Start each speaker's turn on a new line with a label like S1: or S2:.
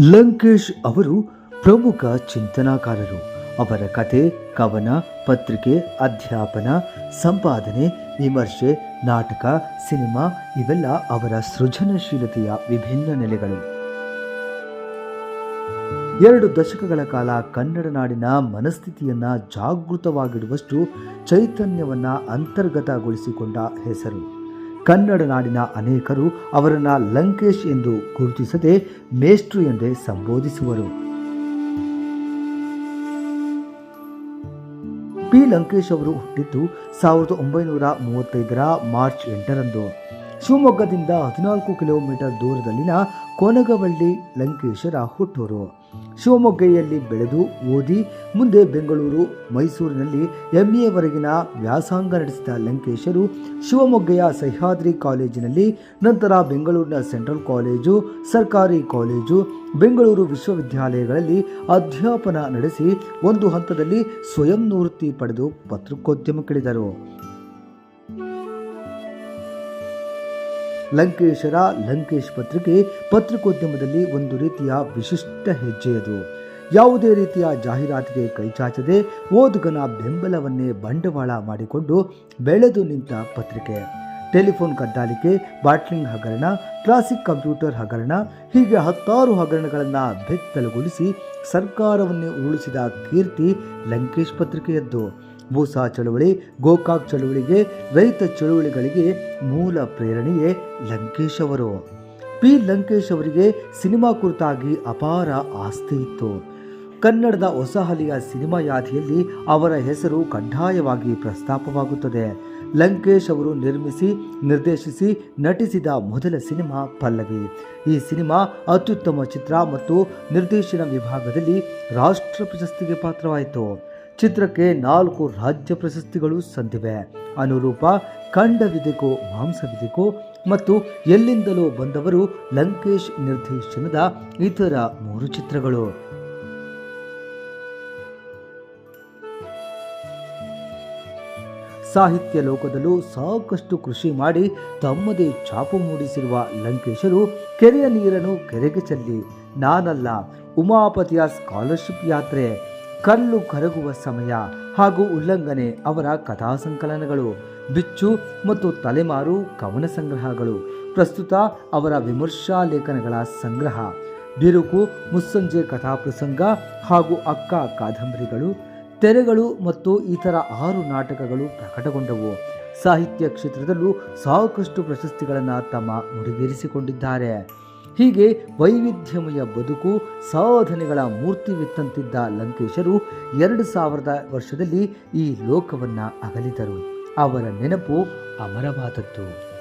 S1: ಲಂಕೇಶ್ ಅವರು ಪ್ರಮುಖ ಚಿಂತನಾಕಾರರು. ಅವರ ಕತೆ ಕವನ, ಪತ್ರಿಕೆ, ಅಧ್ಯಾಪನ, ಸಂಪಾದನೆ, ವಿಮರ್ಶೆ, ನಾಟಕ, ಸಿನಿಮಾ ಇವೆಲ್ಲ ಅವರ ಸೃಜನಶೀಲತೆಯ ವಿಭಿನ್ನ ನೆಲೆಗಳು. ಎರಡು ದಶಕಗಳ ಕಾಲ ಕನ್ನಡ ನಾಡಿನ ಮನಸ್ಥಿತಿಯನ್ನು ಜಾಗೃತವಾಗಿಡುವಷ್ಟು ಚೈತನ್ಯವನ್ನ ಅಂತರ್ಗತಗೊಳಿಸಿಕೊಂಡ ಹೆಸರು. ಕನ್ನಡ ನಾಡಿನ ಅನೇಕರು ಅವರನ್ನು ಲಂಕೇಶ್ ಎಂದು ಗುರುತಿಸದೆ ಮೇಷ್ಟ್ರು ಎಂದೇ ಸಂಬೋಧಿಸುವರು. ಪಿ. ಲಂಕೇಶ್ ಅವರು ಹುಟ್ಟಿದ್ದು ಸಾವಿರದ ಒಂಬೈನೂರ ಮೂವತ್ತೈದರ ಮಾರ್ಚ್ ಎಂಟರಂದು. ಶಿವಮೊಗ್ಗದಿಂದ ಹದಿನಾಲ್ಕು ಕಿಲೋಮೀಟರ್ ದೂರದಲ್ಲಿನ ಕೊನಗವಳ್ಳಿ ಲಂಕೇಶರ ಹುಟ್ಟೂರು ಶಿವಮೊಗ್ಗೆಯಲ್ಲಿ ಬೆಳೆದು ಓದಿ ಮುಂದೆ ಬೆಂಗಳೂರು, ಮೈಸೂರಿನಲ್ಲಿ ಎಂಎವರೆಗಿನ ವ್ಯಾಸಂಗ ನಡೆಸಿದ ಲಂಕೇಶರು ಶಿವಮೊಗ್ಗೆಯ ಸಹ್ಯಾದ್ರಿ ಕಾಲೇಜಿನಲ್ಲಿ, ನಂತರ ಬೆಂಗಳೂರಿನ ಸೆಂಟ್ರಲ್ ಕಾಲೇಜು, ಸರ್ಕಾರಿ ಕಾಲೇಜು, ಬೆಂಗಳೂರು ವಿಶ್ವವಿದ್ಯಾಲಯಗಳಲ್ಲಿ ಅಧ್ಯಾಪನ ನಡೆಸಿ ಒಂದು ಹಂತದಲ್ಲಿ ಸ್ವಯಂ ನಿವೃತ್ತಿ ಪಡೆದು ಪತ್ರಿಕೋದ್ಯಮಕ್ಕಿಳಿದರು ಲಂಕೇಶರ ಲಂಕೇಶ್ ಪತ್ರಿಕೆ ಪತ್ರಿಕೋದ್ಯಮದಲ್ಲಿ ಒಂದು ರೀತಿಯ ವಿಶಿಷ್ಟ ಹೆಜ್ಜೆಯದು ಯಾವುದೇ ರೀತಿಯ ಜಾಹೀರಾತಿಗೆ ಕೈಚಾಚದೆ ಓದುಗನ ಬೆಂಬಲವನ್ನೇ ಬಂಡವಾಳ ಮಾಡಿಕೊಂಡು ಬೆಳೆದು ನಿಂತ ಪತ್ರಿಕೆ. ಟೆಲಿಫೋನ್ ಕದ್ದಾಲಿಕೆ, ಬಾಟ್ಲಿಂಗ್ ಹಗರಣ, ಕ್ಲಾಸಿಕ್ ಕಂಪ್ಯೂಟರ್ ಹಗರಣ, ಹೀಗೆ ಹತ್ತಾರು ಹಗರಣಗಳನ್ನು ಬೆತ್ತಲುಗೊಳಿಸಿ ಸರ್ಕಾರವನ್ನೇ ಉರುಳಿಸಿದ ಕೀರ್ತಿ ಲಂಕೇಶ್ ಪತ್ರಿಕೆಯದ್ದು. ಭೂಸಾ ಚಳುವಳಿ, ಗೋಕಾಕ್ ಚಳುವಳಿಗೆ, ರೈತ ಚಳುವಳಿಗಳಿಗೆ ಮೂಲ ಪ್ರೇರಣೆಯೇ ಲಂಕೇಶ್ ಅವರು. ಪಿ. ಲಂಕೇಶ್ ಅವರಿಗೆ ಸಿನಿಮಾ ಕುರಿತಾಗಿ ಅಪಾರ ಆಸ್ತಿ ಇತ್ತು. ಕನ್ನಡದ ಹೊಸಹಲಿಯ ಸಿನಿಮಾ ಯಾದಿಯಲ್ಲಿ ಅವರ ಹೆಸರು ಕಡ್ಡಾಯವಾಗಿ ಪ್ರಸ್ತಾಪವಾಗುತ್ತದೆ. ಲಂಕೇಶ್ ಅವರು ನಿರ್ಮಿಸಿ, ನಿರ್ದೇಶಿಸಿ, ನಟಿಸಿದ ಮೊದಲ ಸಿನಿಮಾ ಪಲ್ಲವಿ. ಈ ಸಿನಿಮಾ ಅತ್ಯುತ್ತಮ ಚಿತ್ರ ಮತ್ತು ನಿರ್ದೇಶನ ವಿಭಾಗದಲ್ಲಿ ರಾಷ್ಟ್ರ ಪ್ರಶಸ್ತಿಗೆ ಪಾತ್ರವಾಯಿತು. ಚಿತ್ರಕ್ಕೆ ನಾಲ್ಕು ರಾಜ್ಯ ಪ್ರಶಸ್ತಿಗಳು ಸಂದಿವೆ. ಅನುರೂಪ, ಖಂಡವಿದೆಕೋ, ಮಾಂಸವಿದೆಕೋ ಮತ್ತು ಎಲ್ಲಿಂದಲೋ ಬಂದವರು ಲಂಕೇಶ್ ನಿರ್ದೇಶನದ ಇತರ ಮೂರು ಚಿತ್ರಗಳು. ಸಾಹಿತ್ಯ ಲೋಕದಲ್ಲೂ ಸಾಕಷ್ಟು ಕೃಷಿ ಮಾಡಿ ತಮ್ಮದೇ ಛಾಪು ಮೂಡಿಸಿರುವ ಲಂಕೇಶರು ಕೆರೆಯ ನೀರನ್ನು ಕೆರೆಗೆ ಚೆಲ್ಲಿ. ನಾನಲ್ಲ, ಉಮಾಪತಿಯ ಸ್ಕಾಲರ್ಶಿಪ್ ಯಾತ್ರೆ. ಕಲ್ಲು ಕರಗುವ ಸಮಯ ಹಾಗೂ ಉಲ್ಲಂಘನೆ ಅವರ ಕಥಾ ಸಂಕಲನಗಳು ಬಿಚ್ಚು ಮತ್ತು ತಲೆಮಾರು ಕವನ ಸಂಗ್ರಹಗಳು, ಪ್ರಸ್ತುತ ಅವರ ವಿಮರ್ಶಾ ಲೇಖನಗಳ ಸಂಗ್ರಹ, ಬಿರುಕು, ಮುಸ್ಸಂಜೆ ಕಥಾ ಪ್ರಸಂಗ ಹಾಗೂ ಅಕ್ಕ ಕಾದಂಬರಿಗಳು, ತೆರೆಗಳು ಮತ್ತು ಇತರ ಆರು ನಾಟಕಗಳು ಪ್ರಕಟಗೊಂಡವು. ಸಾಹಿತ್ಯ ಕ್ಷೇತ್ರದಲ್ಲೂ ಸಾಕಷ್ಟು ಪ್ರಶಸ್ತಿಗಳನ್ನು ತಮ್ಮ ಮುಡಿಗೇರಿಸಿಕೊಂಡಿದ್ದಾರೆ. ಹೀಗೆ ವೈವಿಧ್ಯಮಯ ಬದುಕು, ಸಾಧನೆಗಳ ಮೂರ್ತಿವಿತ್ತಂತಿದ್ದ ಲಂಕೇಶರು ಎರಡು ಸಾವಿರದ ವರ್ಷದಲ್ಲಿ ಈ ಲೋಕವನ್ನ ಅಗಲಿದರು. ಅವರ ನೆನಪು ಅಮರವಾದದ್ದು.